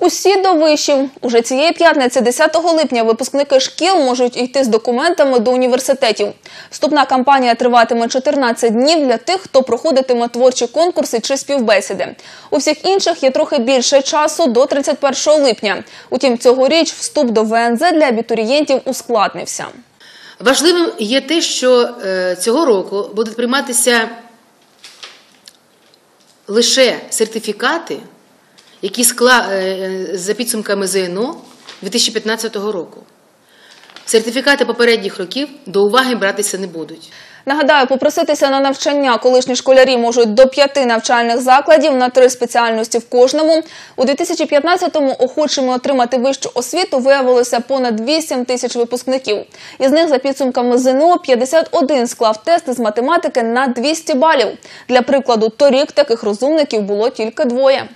Усі до вишів. Уже цієї п'ятниці, 10 липня, випускники шкіл можуть йти з документами до університетів. Вступна кампанія триватиме 14 днів для тих, хто проходитиме творчі конкурси чи співбесіди. У всіх інших є трохи більше часу до 31 липня. Утім, цьогоріч вступ до ВНЗ для абітурієнтів ускладнився. Важливим є те, що е, цього року будуть прийматися лише сертифікати, які скла е, е, за підсумками ЗНО 2015 року. Сертифікати попередніх років до уваги братися не будуть. Нагадаю, попроситися на навчання колишні школярі можуть до п'яти навчальних закладів на три спеціальності в кожному. У 2015-му охочими отримати вищу освіту виявилося понад 8 тисяч випускників. Із них за підсумками ЗНО 51 склав тести з математики на 200 балів. Для прикладу, торік таких розумників було тільки двоє.